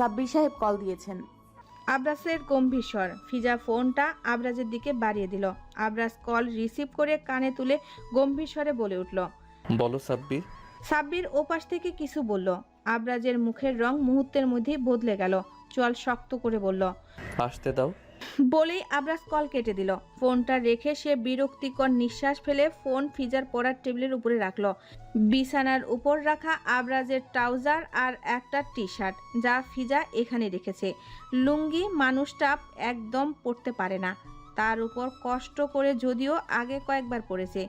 সাব্বির সাহেব কল দিয়েছেন। আব্রাসের গম্ভীর স্বর ফিজা ফোনটা আব্রাজের দিকে বাড়িয়ে দিল। আবরাজ কল রিসিভ করে কানে তুলে গম্ভীর স্বরে বলে উঠল বলো সাব্বির। সাব্বির ওপাশ থেকে কিছু বলল। আব্রাজের মুখের রং মুহূর্তের মধ্যেই বদলে গেল। চল শক্ত করে বলল আসতে দাও। বলেই আবরাজ কল কেটে দিল। ফোনটা রেখে সে বিরক্তিকর নিঃশ্বাস ফেলে ফোন ফিজার পড়ার টেবিলের উপরে রাখল। বিছানার উপর রাখা আবরাজের ট্রাউজার আর একটা টি শার্ট যা ফিজা এখানে রেখেছে। লুঙ্গি মানুষটা একদম পরতে পারে না। তার উপর কষ্ট করে যদিও আগে কয়েকবার পড়েছে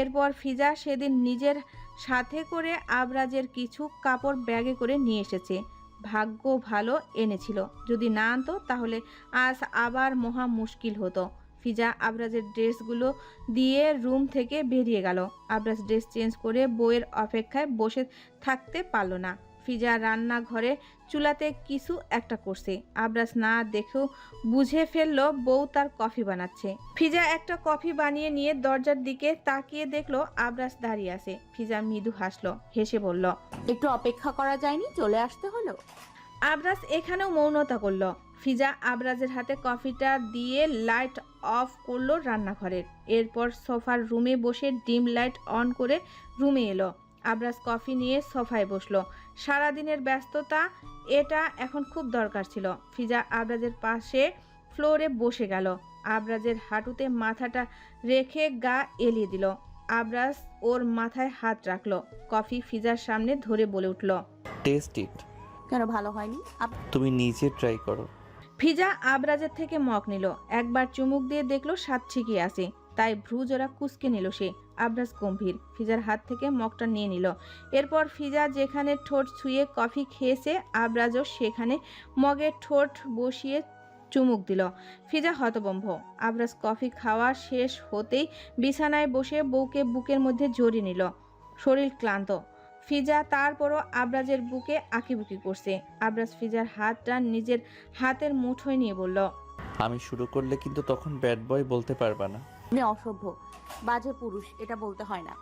এরপর ফিজা সেদিন নিজের সাথে করে আবরাজের কিছু কাপড় ব্যাগে করে নিয়ে এসেছে। ভাগ্য ভালো এনেছিল। যদি না আনতো, তাহলে আজ আবার মহা মুশকিল হতো। ফিজা আবরাজের ড্রেসগুলো দিয়ে রুম থেকে বেরিয়ে গেল। আবরাজ ড্রেস চেঞ্জ করে বইয়ের অপেক্ষায় বসে থাকতে পারল না। ফিজা রান্নাঘরে চুলাতে কিছু একটা করছে। আবরাজ না দেখেও বুঝে ফেলল বউ তার কফি বানাচ্ছে। ফিজা একটা কফি বানিয়ে নিয়ে দরজার দিকে তাকিয়ে দেখল আবরাজ দাঁড়িয়ে আছে। ফিজা মৃদু হাসলো হেসে বলল একটু অপেক্ষা করা যায়নি? চলে আসতে হলো? আবরাজ এখানেও মৌনতা করল। ফিজা আবরাজের হাতে কফিটা দিয়ে লাইট অফ করল রান্নাঘরের এরপর সোফার রুমে বসে ডিম লাইট অন করে রুমে এলো। আবরাজ কফি নিয়ে সোফায় বসল। সারাদিনের ব্যস্ততা এটা এখন খুব দরকার ছিল। ফিজা আবরাজের পাশে ফ্লোরে বসে গেল। আবরাজের হাঁটুতে মাথাটা রেখে গা এলিয়ে দিল। আবরাজ ওর মাথায় হাত রাখল। কফি ফিজার সামনে ধরে বলে উঠল টেস্ট ইট কেন ভালো হয়নি? আপ- তুমি নিজে ট্রাই করো। ফিজা আবরাজের থেকে মগ নিল। একবার চুমুক দিয়ে দেখল স্বাদ ঠিকই আছে। তাই ভ্রু জোড়া কুচকে নিল সে। আবরাজ গম্ভীর। ফিজার হাত থেকে মগটা নিয়ে নিল। এরপর ফিজা যেখানে ঠোঁট ছুঁয়ে কফি খেয়েছে, আবরাজও সেখানে মগে ঠোঁট বসিয়ে চুমুক দিল। ফিজা হতবম্ব আবরাজ কফি খাওয়া শেষ হতেই বিছানায় বসে বউকে বুকের মধ্যে জড়িয়ে নিল। শরীর ক্লান্ত। ফিজা তারপরও আবরাজের বুকে আঁকিবুকি করছে। আবরাজ ফিজার হাতটা নিজের হাতের মুঠোয় নিয়ে বলল, আমি শুরু করলে কিন্তু তখন ব্যাড বয় বলতে পারবা না। আপনি অসভ্য বাজে পুরুষ এটা বলতে হয় না।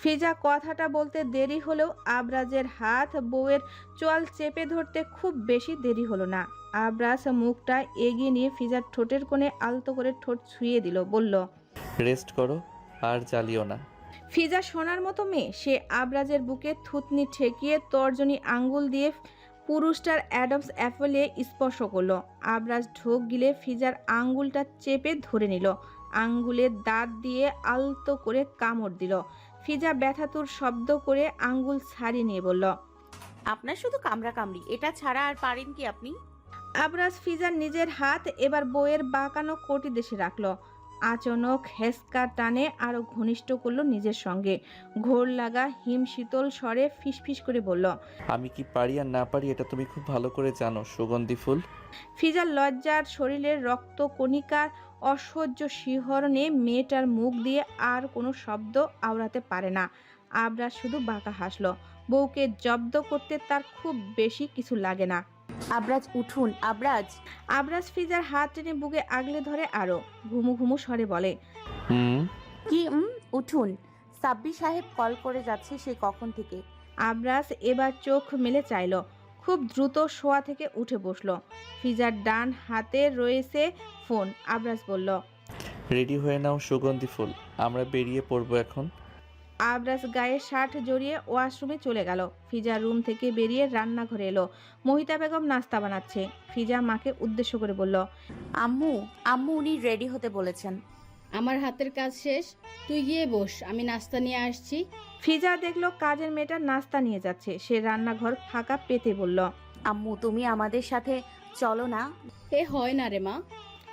ফিজা কথাটা বলতে দেরি হলেও আবরাজের হাত বউয়ের চোয়াল চেপে ধরতে খুব বেশি দেরি হলো না। আবরাজ মুখটা এগিয়ে নিয়ে ফিজার ঠোঁটের কোণে আলতো করে ঠোঁট ছুঁয়ে দিল বলল রেস্ট করো আর জ্বালিও না। ফিজা সোনার মতো মেয়ে সে আবরাজের বুকে থুতনি ঠেকিয়ে তর্জনী আঙ্গুল দিয়ে পুরুষটার অ্যাডমস অ্যাপেলে স্পর্শ করল। আবরাজ ঢোক গিলে ফিজার আঙ্গুলটা চেপে ধরে নিল। আঙ্গুলের দাঁত দিয়ে আলতো করে কামড় দিল। ফিজা ব্যথাতুর শব্দ করে আঙ্গুল ছাড়িয়ে নিয়ে বলল আপনার শুধু কামড়া কামড়ি এটা ছাড়া আর পারেন কি আপনি? আবরাজ ফিজার নিজের হাত এবার বইয়ের বাঁকানো কোটি দেশে রাখল। আচনক হেসকা টানে আরও ঘনিষ্ঠ করল নিজের সঙ্গে। ঘোর লাগা হিম শীতল স্বরে ফিসফিস করে বলল আমি কি পারি আর না পারি এটা তুমি খুব ভালো করে জানো সুগন্ধি ফুল। ফিজার লজ্জার শরীরের রক্ত কণিকার অসহ্য শিহরণে মেয়েটার মুখ দিয়ে আর কোনো শব্দ আওড়াতে পারে না। আবরাজ শুধু বাঁকা হাসলো। বউকে জব্দ করতে তার খুব বেশি কিছু লাগে না। আবরাজ উঠুন। আবরাজ। আবরাজ ফিজার হাত টেনে বুকে আগলে ধরে আরও। ঘুমু ঘুমু স্বরে বলে হুম? কি? উম, উঠুন। সাব্বি সাহেব কল করে যাচ্ছে সে কখন থেকে? আবরাজ এবার চোখ মেলে চাইল। খুব দ্রুত শোয়া থেকে উঠে বসল। ফিজার ডান হাতে রয়েছে ফোন। আবরাজ বলল রেডি হয়ে নাও সুগন্ধি ফুল আমরা বেরিয়ে পড়ব এখন। আবরাজ গায়ে শার্ট জড়িয়ে ওয়াশরুমে চলে গেল। ফিজা রুম থেকে বেরিয়ে রান্নাঘরে এলো। মহিতা বেগম নাস্তা বানাচ্ছে। ফিজা মাকে উদ্দেশ্য করে বলল আম্মু আম্মু উনি রেডি হতে বলেছেন। আমার হাতের কাজ শেষ তুই গিয়ে বস আমি নাস্তা নিয়ে আসছি। ফিজা দেখল কাজের মেয়েটা নাস্তা নিয়ে যাচ্ছে সে রান্নাঘর ফাঁকা পেতে বলল আম্মু তুমি আমাদের সাথে চলো না। এ হয় না রে মা।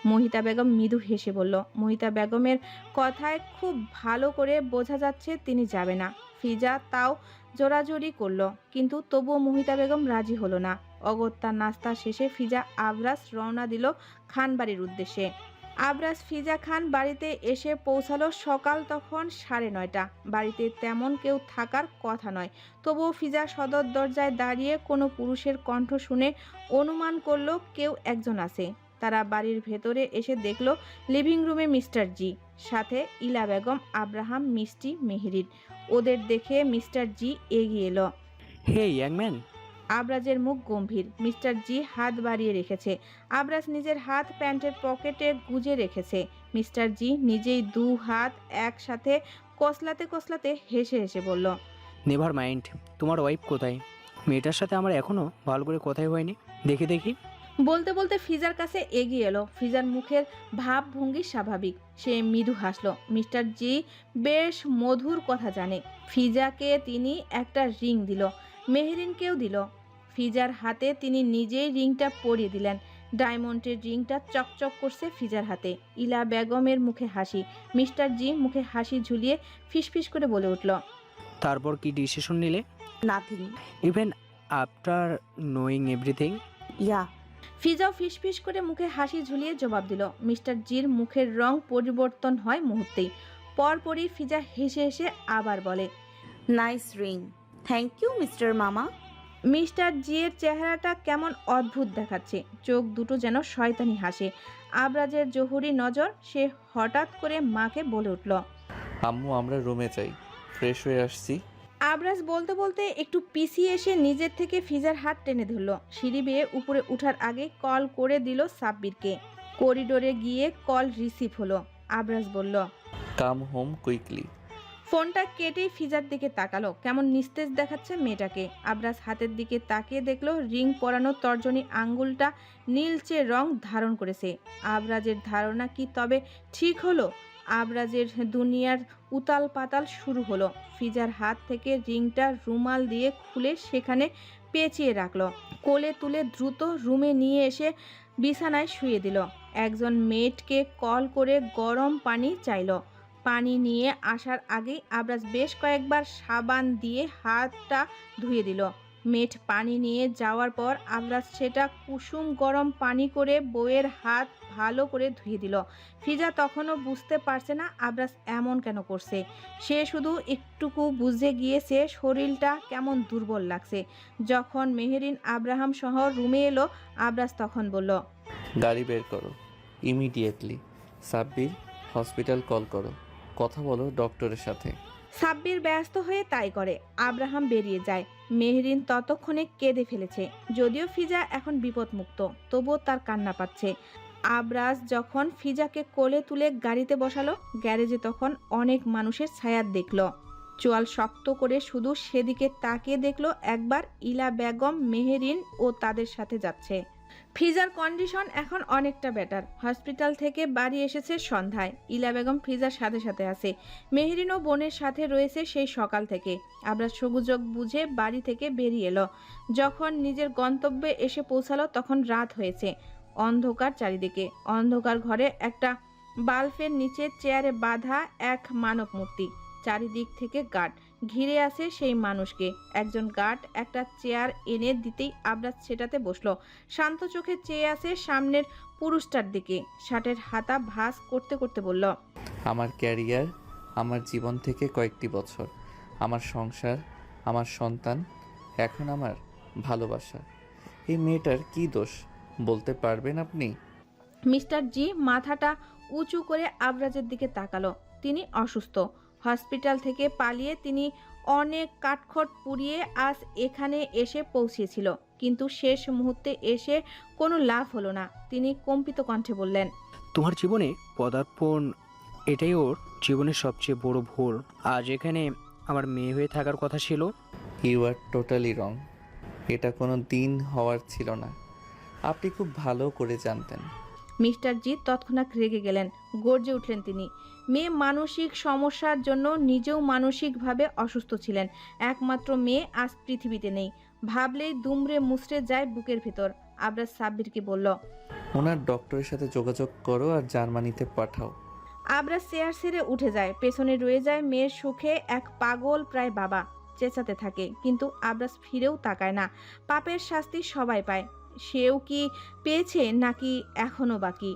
মহিতা বেগম মৃদু হেসে বলল মহিতা বেগমের কথায় খুব ভালো করে বোঝা যাচ্ছে তিনি যাবে না। ফিজা তাও জোরাজোরি করল কিন্তু তবুও মহিতা বেগম রাজি হলো না। অগত্যা নাস্তা শেষে ফিজা আবরাজ রওনা দিল খানবাড়ির উদ্দেশ্যে। আবরাজ ফিজা খান বাড়িতে এসে পৌঁছালো সকাল তখন সাড়ে নয়টা। বাড়িতে তেমন কেউ থাকার কথা নয়। তবুও ফিজা সদর দরজায় দাঁড়িয়ে কোনো পুরুষের কণ্ঠ শুনে অনুমান করল কেউ একজন আছে। তারা বাড়ির ভেতরে এসে দেখল লিভিং রুমে মিস্টার জি, সাথে ইলা বেগম, আব্রাহাম, মিষ্টি মেহরিন ওদের দেখে মিস্টার জি এগিয়ে এলো। হে ইয়াং ম্যান আবরাজের মুখ গম্ভীর। মিস্টার জি হাত বাড়িয়ে রেখেছে। আবরাজ নিজের হাত প্যান্টের পকেটে গুজে রেখেছে। মিস্টার জি নিজেই দু হাত একসাথে কসলাতে কসলাতে হেসে হেসে বলল নেভার মাইন্ড তোমার ওয়াইফ কোথায়? মেয়েটার সাথে আমার এখনও ভালো করে কথাই হয়নি। দেখি দেখি। বলতে বলতে ফিজার কাছে এগিয়ে এলো। ফিজার মুখের ভাব ভঙ্গি স্বাভাবিক। সে মৃদু হাসলো। মিস্টার জি বেশ মধুর কথা জানে। ফিজাকে তিনি একটা রিং দিল। মেহরিনকেও দিল। ফিজার হাতে তিনি নিজেই রিংটা পরিয়ে দিলেন। ডায়মন্ডের রিংটা চকচক করছে ফিজার হাতে। ইলা বেগমের মুখে হাসি। মিস্টার জি মুখে হাসি ঝুলিয়ে ফিসফিস করে বলে উঠল তারপর কি ডিসিশন নিলে? Nothing even after knowing everything yeah ফিজাও ফিসফিস করে মুখে হাসি ঝুলিয়ে জবাব দিল মিস্টার জির মুখের রং পরিবর্তন হয় মুহূর্তেই। পরপরই ফিজা হেসে হেসে আবার বলে nice ring thank you mister মামা মিস্টার জিয়ের চেহারাটা কেমন অদ্ভুত দেখাচ্ছে। চোখ দুটো যেন শয়তানি হাসে। আবরাজের জহুরি নজর সে হঠাৎ করে মাকে বলে উঠল। আম্মু আমরা রুমে যাই। ফ্রেশ হয়ে আসছি। আবরাজ বলতে বলতে একটু পিছিয়ে এসে নিজের থেকে ফিজার হাত টেনে ধরল। সিঁড়ি বেয়ে উপরে উঠার আগে কল করে দিল সাব্বিরকে। করিডোরে গিয়ে কল রিসিভ হলো। আবরাজ বলল কাম হোম কুইকলি ফোনটা কেটেই ফিজার দিকে তাকালো। কেমন নিস্তেজ দেখাচ্ছে মেয়েটাকে। আবরাজ হাতের দিকে তাকিয়ে দেখল, রিং পরানো তর্জনী আঙ্গুলটা নীলচে রং ধারণ করেছে। আবরাজের ধারণা কি তবে ঠিক হলো? আবরাজের দুনিয়ার উতাল পাতাল শুরু হলো। ফিজার হাত থেকে রিংটা রুমাল দিয়ে খুলে সেখানে পেঁচিয়ে রাখল। কোলে তুলে দ্রুত রুমে নিয়ে এসে বিছানায় শুয়ে দিল। একজন মেয়েটকে কল করে গরম পানি চাইলো। পানি নিয়ে আসার আগেই আবরাজ বেশ কয়েকবার সাবান দিয়ে হাতটা ধুয়ে দিল। মেট পানি নিয়ে যাওয়ার পর আবরাজ সেটা কুসুম গরম পানি করে বউয়ের হাত ভালো করে ধুয়ে দিল। ফিজা তখনও বুঝতে পারছে না আবরাজ এমন কেন করছে। সে শুধু একটুকু বুঝে গিয়েছে শরীরটা কেমন দুর্বল লাগছে। যখন মেহেরিন আব্রাহাম সহ রুমে এলো, আবরাজ তখন বলল, গাড়ি বের করো ইমিডিয়েটলি সাব্বির হসপিটাল কল করো। কথা বলো ডক্টরের সাথে। সাব্বির ব্যস্ত হয়ে তাই করে। আব্রাহাম বেরিয়ে যায়। মেহরিন ততক্ষণে কেঁদে ফেলেছে। যদিও ফিজা এখন বিপদমুক্ত, তবুও তার কান্না পাচ্ছে। আবরাজ যখন ফিজাকে কোলে তুলে গাড়িতে বসালো, গ্যারেজে তখন অনেক মানুষের ছায়া দেখল। চোয়াল শক্ত করে শুধু সেদিকে তাকিয়ে দেখল একবার ইলা বেগম, মেহেরিন ও তাদের সাথে যাচ্ছে। ফিজার কন্ডিশন এখন অনেকটা বেটার। হসপিটাল থেকে বাড়ি এসেছে সন্ধ্যায়। ইলা বেগম ফিজার সাথে সাথে আছে। মেহরিন ও বোনের সাথে রয়েছে সেই সকাল থেকে। আবরাজ সুযোগ বুঝে বাড়ি থেকে বেরিয়ে এলো। যখন নিজের গন্তব্যে এসে পৌঁছালো, তখন রাত হয়েছে। অন্ধকার চারিদিকে। অন্ধকার ঘরে একটা বাল্বের নিচে চেয়ারে বাঁধা এক মানব মূর্তি চারিদিক থেকে গার্ড ঘিরে আছে সেই মানুষকে। একজন গার্ড একটা চেয়ার এনে দিতেই আবরাজ সেটাতে বসল। শান্ত চোখে চেয়ে আছে সামনের পুরুষটার দিকে। শার্টের হাতা ভাঁজ করতে করতে বলল আমার ক্যারিয়ার আমার জীবন থেকে কয়েকটি বছর। আমার সংসার আমার সন্তান এখন আমার ভালোবাসা। এই মেয়েটার কি দোষ বলতে পারবেন আপনি? মিস্টার জি মাথাটা উঁচু করে আবরাজের দিকে তাকালো। তিনি অসুস্থ। হসপিটাল থেকে পালিয়ে তিনি অনেক কাঠখড় পুড়িয়ে আজ এখানে এসে পৌঁছেছিল। কিন্তু শেষ মুহূর্তে এসে কোনো লাভ হলো না তিনি কম্পিত কণ্ঠে বললেন। তোমার জীবনে পদার্পণ এটাই ওর জীবনের সবচেয়ে বড় ভুল আজ এখানে আমার মেয়ে হয়ে থাকার কথা ছিল। ইউ আর টোটালি রং এটা কোনো দিন হওয়ার ছিল না। আপনি খুব ভালো করে জানতেন। মিস্টার জি তৎক্ষণাৎ রেগে গেলেন গর্জে উঠলেন তিনি। মেয়ে মানসিক সমস্যার জন্য নিজেও মানসিকভাবে অসুস্থ ছিলেন। একমাত্র মেয়ে আজ পৃথিবীতে নেই। ভাবলেই দুমড়ে মুচড়ে যায় বুকের ভেতর। আবরাজ সাব্বিরকে বলল ওনার ডক্টরের সাথে যোগাযোগ করো আর জার্মানিতে পাঠাও। আবরাজ চেয়ার ছেড়ে উঠে যায়। পেছনে রয়ে যায় মেয়ের সুখে এক পাগল প্রায় বাবা। চেঁচাতে থাকে কিন্তু আবরাজ ফিরেও তাকায় না। পাপের শাস্তি সবাই পায়। সেও কি পেয়েছে নাকি এখনও বাকি?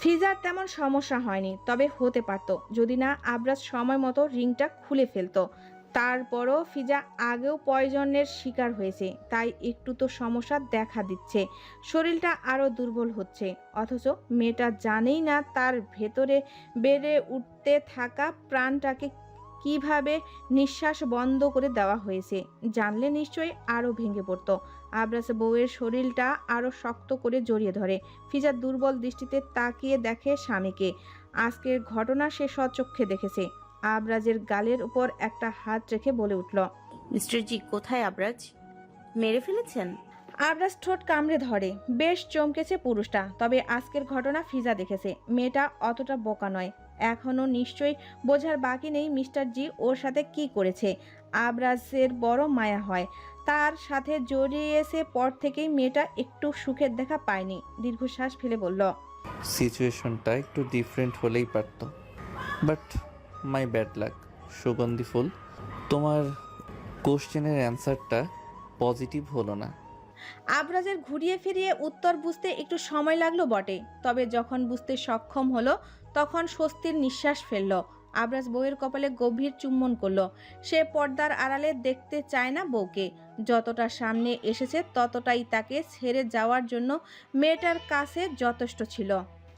ফিজার তেমন সমস্যা হয়নি, তবে হতে পারত, যদি না আবরাজ সময় মতো রিংটা খুলে ফেলতো। তারপরও ফিজা আগেও পয়জনের শিকার হয়েছে, তাই একটু তো সমস্যা দেখা দিচ্ছে। শরীরটা আরও দুর্বল হচ্ছে, অথচ মেয়েটা জানেই না তার ভেতরে বেড়ে উঠতে থাকা প্রাণটাকে কীভাবে নিঃশ্বাস বন্ধ করে দেওয়া হয়েছে। জানলে নিশ্চয়ই আরও ভেঙে পড়তো। আবরাজ বউয়ের শরীরটা আরও শক্ত করে জড়িয়ে ধরে। ফিজা দুর্বল দৃষ্টিতে তাকিয়ে দেখে স্বামীকে। আজকের ঘটনা সে সচক্ষে দেখেছে। আবরাজের গালের উপর একটা হাত রেখে বলে উঠল মিস্টার জি কোথায় আবরাজ? মেরে ফেলেছেন? আবরাজ ঠোঁট কামড়ে ধরে। বেশ চমকেছে পুরুষটা তবে আজকের ঘটনা ফিজা দেখেছে। মেয়েটা অতটা বোকা নয়। এখনও নিশ্চয়ই বোঝার বাকি নেই মিস্টার জি ওর সাথে কি করেছে। আবরাজের বড় মায়া হয়। তার সাথে জড়িয়েছে পর থেকেই মেয়েটা একটু সুখের দেখা পায়নি। দীর্ঘশ্বাস ফেলে বলল সিচুয়েশনটা একটু ডিফারেন্ট হলেই পারতো। বাট মাই ব্যাড লাক সুগন্ধি ফুল। তোমার কোশ্চেনের অ্যান্সারটা পজিটিভ হলো না। আবরাজের ঘুরিয়ে ফিরিয়ে উত্তর বুঝতে একটু সময় লাগল বটে। তবে যখন বুঝতে সক্ষম হলো তখন স্বস্তির নিঃশ্বাস ফেলল। আবরাজ বউয়ের কপালে গভীর চুম্বন করল। সে পর্দার আড়ালে দেখতে চায় না বউকে। যতটা সামনে এসেছে ততটাই তাকে ছেড়ে যাওয়ার জন্য মেয়েটার কাছে যথেষ্ট ছিল।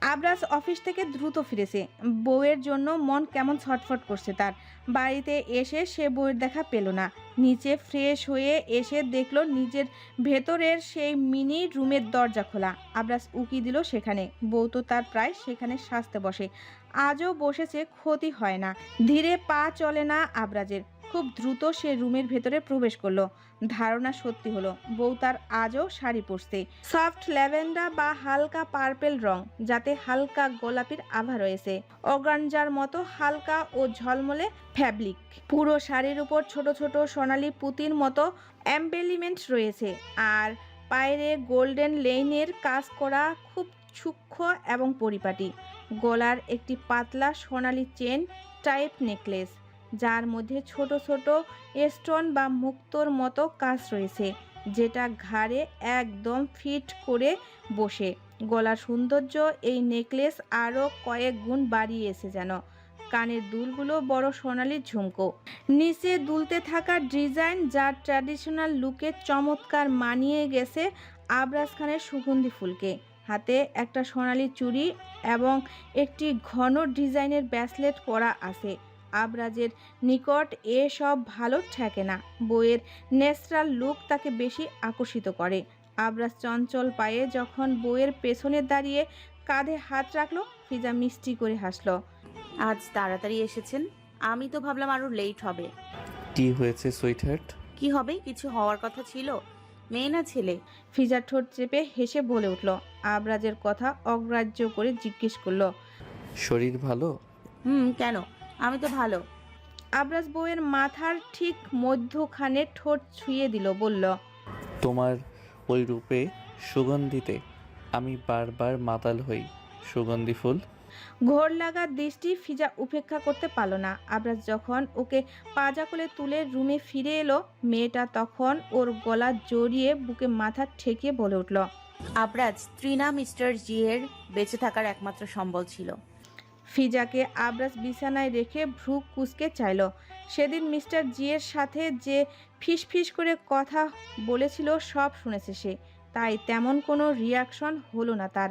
আবরাজ অফিস থেকে দ্রুত ফিরেছে। বউয়ের জন্য মন কেমন ছটফট করছে তার। বাড়িতে এসে সে বউয়ের দেখা পেল না। নিচে ফ্রেশ হয়ে এসে দেখল নিজের ভেতরের সেই মিনি রুমের দরজা খোলা। আবরাজ উকি দিল সেখানে। বউ তো তার প্রায় সেখানে সাজতে বসে। আজও বসেছে, ক্ষতি হয় না। ধীরে পা চলে না আবরাজের। খুব দ্রুত সে রুমের ভেতরে প্রবেশ করল। ধারণা সত্যি হলো, বউ তার আজও শাড়ি পরছে। সফট ল্যাভেন্ডার বা হালকা পার্পেল রং, যাতে হালকা গোলাপির আভা রয়েছে। অগানজার মতো হালকা ও ঝলমলে ফ্যাব্রিক। পুরো শাড়ির উপর ছোট ছোট সোনালি পুঁতির মতো অ্যাম্বেলিমেন্ট রয়েছে। আর পায়রে গোল্ডেন লেইনের কাজ করা খুব সূক্ষ্ম এবং পরিপাটি। গলার একটি পাতলা সোনালি চেন টাইপ নেকলেস। যার মধ্যে ছোট ছোট স্টোন বা মুক্তোর মতো কাজ রয়েছে, যেটা ঘাড়ে একদম ফিট করে বসে। গলার সৌন্দর্য এই নেকলেস আরও কয়েক গুণ বাড়িয়েছে যেন। কানের দুলগুলো বড় সোনালি ঝুমকো। নিচে দুলতে থাকা ডিজাইন যা ট্র্যাডিশনাল লুকে চমৎকার মানিয়ে গেছে আবরাজ খানের সুগন্ধি ফুলকে। হাতে একটা সোনালি চুড়ি এবং একটি ঘন ডিজাইনের ব্যাসলেট পরা আছে। আবরাজের নিকট এসব ভালো ঠেকে না। বইয়ের ন্যাচারাল লুক তাকে বেশি আকর্ষিত করে। আবরাজ চঞ্চল পায়ে যখন বইয়ের পেছনে দাঁড়িয়ে কাঁধে হাত রাখল ফিজা মিষ্টি করে হাসলো। আজ তাড়াতাড়ি এসেছেন। আমি তো ভাবলাম আরও লেট হবে। কি হয়েছে সুইট হার্ট কি হবে? কিছু হওয়ার কথা ছিল? মেয়ে না ছেলে? ফিজা ঠোঁট চেপে হেসে বলে উঠল। আবরাজের কথা অগ্রাহ্য করে জিজ্ঞেস করল শরীর ভালো? হুম কেন? আমি তো ভালো। আবরাজ বউয়ের মাথার ঠিক মধ্যখানে ঠোঁট ছুঁয়ে দিল বলল তোমার ওই রূপে সুগন্ধিতে আমি বারবার মাতাল হই সুগন্ধি ফুল। ঘোর লাগা দৃষ্টি ফিজা উপেক্ষা করতে পারল না। আবরাজ যখন ওকে পাজা কোলে তুলে রুমে ফিরে এলো মেয়েটা তখন ওর গলা জড়িয়ে বুকে মাথা ঠেকিয়ে বলে উঠল আবরাজ ত্রিনা মিস্টার জি এর বেঁচে থাকার একমাত্র সম্বল ছিল। ফিজাকে আবরাজ বিছানায় রেখে ভ্রু কুচকে চাইল। সেদিন মিস্টার জিয়ের সাথে যে ফিস ফিস করে কথা বলেছিল, সব শুনেছে সে। তাই তেমন কোনো রিয়াকশন হলো না তার।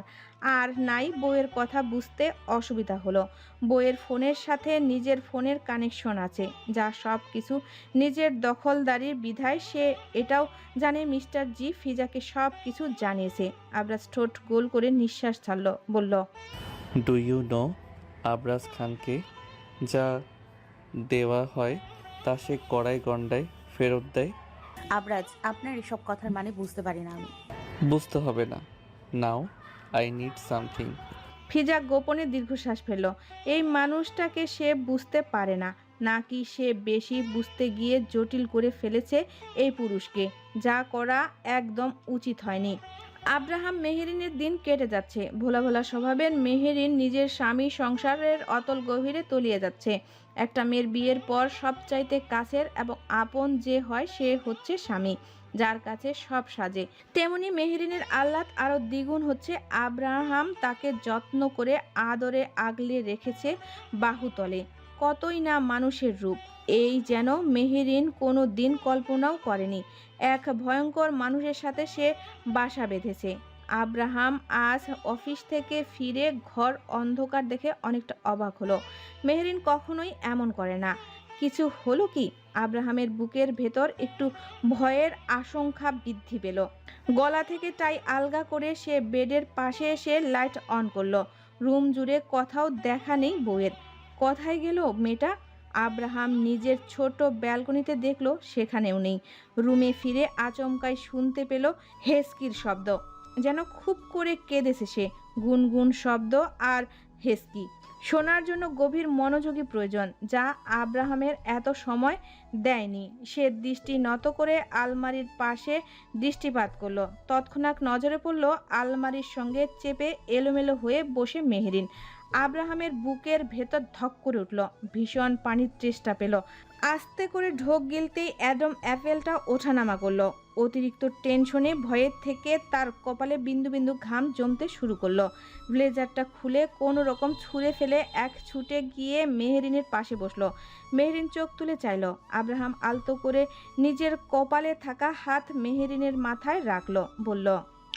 আর নাই বইয়ের কথা বুঝতে অসুবিধা হলো। বইয়ের ফোনের সাথে নিজের ফোনের কানেকশন আছে, যা সব কিছু নিজের দখলদারির বিধায় সে এটাও জানে মিস্টার জি ফিজাকে সব কিছু জানিয়েছে। আবরাজ ঠোঁট গোল করে নিঃশ্বাস ছাড়ল, বলল ডু ইউ নো আবরাজ খানকে যা দেওয়া হয় তা সে কড়াই গন্ডায় ফেরত দেয়। আবরাজ আপনার এসব কথার মানে বুঝতে পারি না আমি। বুঝতে হবে না। Now I need something Fiza গোপনে দীর্ঘশ্বাস ফেলল। এই মানুষটাকে সে বুঝতে পারে না নাকি সে বেশি বুঝতে গিয়ে জটিল করে ফেলেছে এই পুরুষকে। যা করা একদম উচিত হয়নি। আব্রাহাম মেহেরিনের দিন কেটে যাচ্ছে। ভোলা ভোলা স্বভাবের মেহেরিন নিজের স্বামী সংসারের অতল গভীরে তলিয়ে যাচ্ছে। একটা মেয়ের বিয়ের পর সবচাইতে কাছের এবং আপন যে হয় সে হচ্ছে স্বামী, যার কাছে সব সাজে। তেমনি মেহেরিনের আহ্লাদ আরও দ্বিগুণ হচ্ছে। আব্রাহাম তাকে যত্ন করে আদরে আগলে রেখেছে বাহুতলে। কতই না মানুষের রূপ। এই যেন মেহেরিন কোনো দিন কল্পনাও করেনি। এক ভয়ঙ্কর মানুষের সাথে সে বাসা বেঁধেছে। আব্রাহাম আজ অফিস থেকে ফিরে ঘর অন্ধকার দেখে অনেকটা অবাক হলো। মেহরিন কখনোই এমন করে না। কিছু হলো কি? আব্রাহামের বুকের ভেতর একটু ভয়ের আশঙ্কা বৃদ্ধি পেল। গলা থেকে টাই আলগা করে সে বেডের পাশে এসে লাইট অন করল। রুম জুড়ে কোথাও দেখা নেই বউয়ের। কোথায় গেল মেয়েটা? আব্রাহাম নিজের ছোট ব্যালকনিতে দেখল সেখানেও নেই। রুমে ফিরে আচমকাই শুনতে পেল হেস্কির শব্দ। যেন খুব করে কেঁদেছে সে, গুনগুন শব্দ আর হেস্কি। শোনার জন্য গভীর মনোযোগী প্রয়োজন, যা আব্রাহামের এত সময় দেয়নি। সে দৃষ্টি নত করে আলমারির পাশে দৃষ্টিপাত করল। তৎক্ষণাৎ নজরে পড়ল আলমারির সঙ্গে চেপে এলোমেলো হয়ে বসে মেহরিন। আব্রাহামের বুকের ভেতর ধক করে উঠল। ভীষণ পানির চেষ্টা পেল। আস্তে করে ঢোক গিলতেই অ্যাডম অ্যাপেলটা ওঠানামা করল। অতিরিক্ত টেনশনে ভয়ের থেকে তার কপালে বিন্দু বিন্দু ঘাম জমতে শুরু করল। ব্লেজারটা খুলে কোনো রকম ছুঁড়ে ফেলে এক ছুটে গিয়ে মেহরিনের পাশে বসল। মেহরিন চোখ তুলে চাইলো। আব্রাহাম আলতো করে নিজের কপালে থাকা হাত মেহরিনের মাথায় রাখল। বলল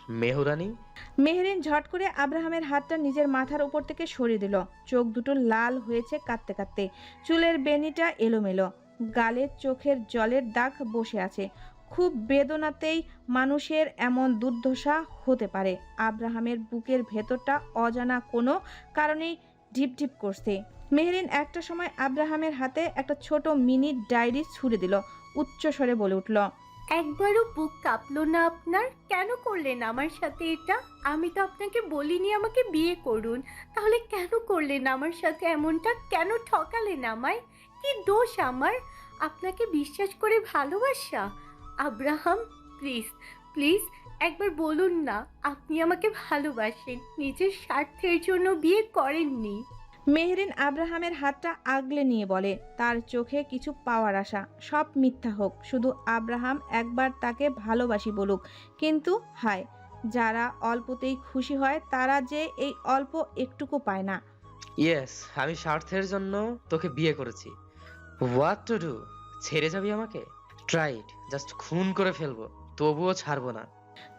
মেহরানি? মেহরিন ঝট করে আব্রাহামের হাতটা নিজের মাথার উপর থেকে সরিয়ে দিল। চোখ দুটো লাল হয়েছে কাঁদতে কাঁদতে। চুলের বেনিটা এলোমেলো। গালে চোখের জলের দাগ বসে আছে। খুব বেদনাতেই মানুষের এমন দুর্দশা হতে পারে। আব্রাহামের বুকের ভেতরটা অজানা কোনো কারণেই ঢিপঢিপ করছে। মেহরিন একটা সময় আব্রাহামের হাতে একটা ছোট মিনি ডায়েরি ছুড়ে দিল। উচ্চ স্বরে বলে উঠল একবারও বুক কাঁপলো না আপনার? কেন করলেন আমার সাথে এটা? আমি তো আপনাকে বলিনি আমাকে বিয়ে করুন। তাহলে কেন করলেন আমার সাথে এমনটা? কেন ঠকালেন আমায়? কি দোষ আমার? আপনাকে বিশ্বাস করে ভালোবাসা? আব্রাহাম, প্লিজ প্লিজ, একবার বলুন না, আপনি আমাকে ভালোবাসেন। নিজের স্বার্থের জন্য বিয়ে করেননি। মেহরিন আব্রাহামের হাতটা আগলে নিয়ে বলে তার চোখে কিছু পাওয়ার আশা সব মিথ্যা হোক শুধু আব্রাহাম একবার তাকে ভালোবাসি বলুক। কিন্তু হায় যারা অল্পতেই খুশি হয় তারা যে এই অল্প একটুকু পায় না। ইয়েস আমি স্বার্থের জন্য তোকে বিয়ে করেছি। হোয়াট টু ডু ছেড়ে যাবি আমাকে? ট্রাইড জাস্ট খুন করে ফেলব তবুও ছাড়বো না।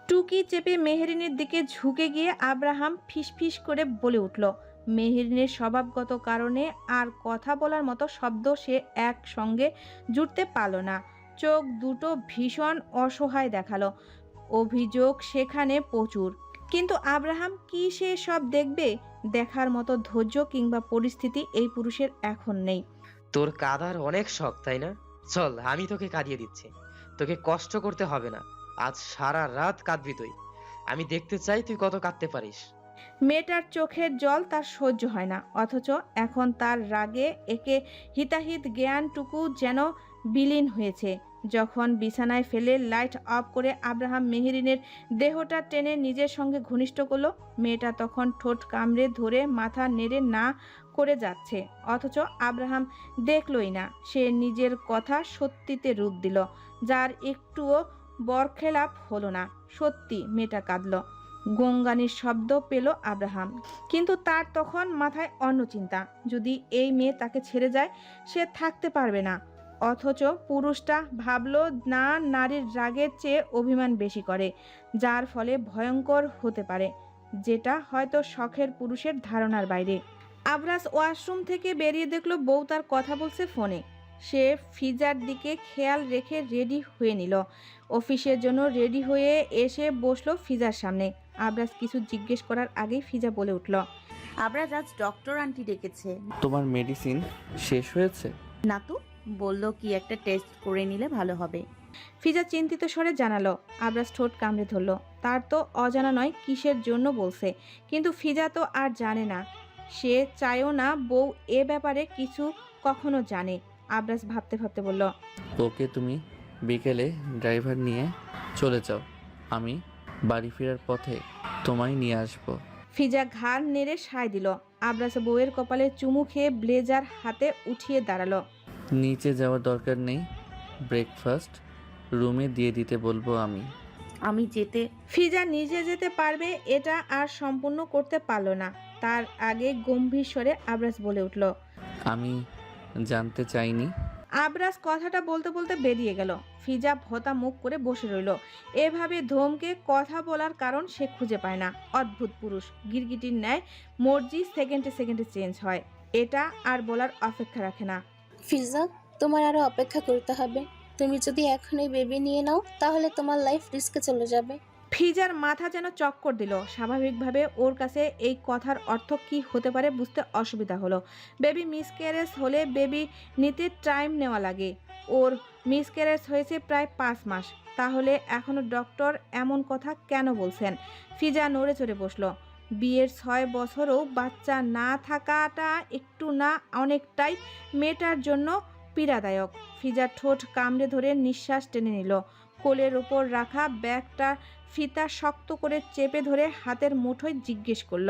টুকি চেপে মেহরিনের দিকে ঝুঁকে গিয়ে আব্রাহাম ফিসফিস করে বলে উঠল মেহরিনের স্বভাবগত কারণে আর কথা বলার মতো শব্দ সে একসঙ্গে জুটতে পারল না। চোখ দুটো ভীষণ অসহায় দেখাল। অভিযোগ সেখানে প্রচুর। কিন্তু আব্রাহাম কি সে সব দেখবে? দেখার মতো ধৈর্য কিংবা পরিস্থিতি এই পুরুষের এখন নেই। তোর কাদার অনেক শখ, তাই না? চল, আমি তোকে কাঁদিয়ে দিচ্ছি। তোকে কষ্ট করতে হবে না। আজ সারা রাত কাঁদবি তুই। আমি দেখতে চাই তুই কত কাঁদতে পারিস। মেয়েটার চোখের জল তার সহ্য হয় না, অথচ এখন তার রাগে একে হিতাহিত জ্ঞানটুকু যেন বিলীন হয়েছে। যখন বিছানায় ফেলে লাইট অফ করে আব্রাহাম মেহেরিনের দেহটা টেনে নিজের সঙ্গে ঘনিষ্ঠ করল, মেয়েটা তখন ঠোঁট কামড়ে ধরে মাথা নেড়ে না করে যাচ্ছে, অথচ আব্রাহাম দেখলই না। সে নিজের কথা সত্যিতে রূপ দিল, যার একটুও বরখেলাপ হলো না। সত্যি মেয়েটা কাঁদলো। গঙ্গানির শব্দ পেল আব্রাহাম। কিন্তু তার তখন মাথায় অন্য চিন্তা। যদি এই মেয়ে তাকে ছেড়ে যায়, সে থাকতে পারবে না। অথচ পুরুষটা ভাবল, না, নারীর রাগের চেয়ে অভিমান বেশি করে, যার ফলে ভয়ঙ্কর হতে পারে। যেটা হয়তো শখের পুরুষের ধারণার বাইরে। আবরাজ ওয়াশরুম থেকে বেরিয়ে দেখল বউ তার কথা বলছে ফোনে। সে ফিজার দিকে খেয়াল রেখে রেডি হয়ে নিল। অফিসের জন্য রেডি হয়ে এসে বসল ফিজার সামনে। আবরাজ কিছু জিজ্ঞেস করার আগেই ফিজা বলে উঠল আবরাজ আজ ডক্টর আন্টি ডেকেছে। তোমার মেডিসিন শেষ হয়েছে? না তো বলল কি একটা টেস্ট করে নিলে ভালো হবে। ফিজা চিন্তিত স্বরে জানালো আবরাজ ঠোঁট কামড়ে ধরলো। তার তো অজানা নয় কিসের জন্য বলছে কিন্তু ফিজা তো আর জানে না। সে চায়ও না বউ এ ব্যাপারে কিছু কখনো জানে আবরাজ ভাবতে ভাবতে বলল। ওকে তুমি বিকেলে ড্রাইভার নিয়ে চলে যাও আমি বাড়ি ফেরার পথে তোমায় নিয়ে আসব। ফিজা ঘাড় নেড়ে সায় দিল। আবরাজ বউয়ের কপালে চুমু খেয়ে ব্লেজার হাতে উঠিয়ে দাঁড়াল। নিচে যাওয়ার দরকার নেই। ব্রেকফাস্ট রুমে দিয়ে দিতে বলব আমি। আমি যেতে ফিজা নিজে যেতে পারবে এটা আর সম্পূর্ণ করতে পারল না। তার আগে গম্ভীর স্বরে আবরাজ বলে উঠল আমি জানতে চাইনি আবরাজ কথাটা বলতে বলতে বেরিয়ে গেল। ফিজা ভতা মুখ করে বসে রইল। এভাবে ধমকে কথা বলার কারণ সে খুঁজে পায় না। অদ্ভুত পুরুষ। গিরগিটির ন্যায় মর্জি সেকেন্ডে সেকেন্ডে চেঞ্জ হয়। এটা আর বলার অপেক্ষা রাখে না। ফিজা তোমার আরও অপেক্ষা করতে হবে। তুমি যদি এখনই বেবি নিয়ে নাও, তাহলে তোমার লাইফ রিস্কে চলে যাবে। ফিজার মাথা যেন চক্কর দিল। স্বাভাবিকভাবে ওর কাছে এই কথার অর্থ কি হতে পারে বুঝতে অসুবিধা হলো। বেবি মিস মিসক্যারেজ হলে বেবি নিতে টাইম নেওয়া লাগে। ওর মিস মিসক্যারেজ হয়েছে প্রায় পাঁচ মাস। তাহলে এখনও ডক্টর এমন কথা কেন বলছেন? ফিজা নড়ে চড়ে বসল। বিয়ের ছয় বছরও বাচ্চা না থাকাটা একটু না, অনেকটাই মেয়েটার জন্য পীড়াদায়ক। ফিজার ঠোঁট কামড়ে ধরে নিঃশ্বাস টেনে নিল। কোলের ওপর রাখা ব্যাগটা ফিতা শক্ত করে চেপে ধরে হাতের মুঠোয় জিজ্ঞেস করল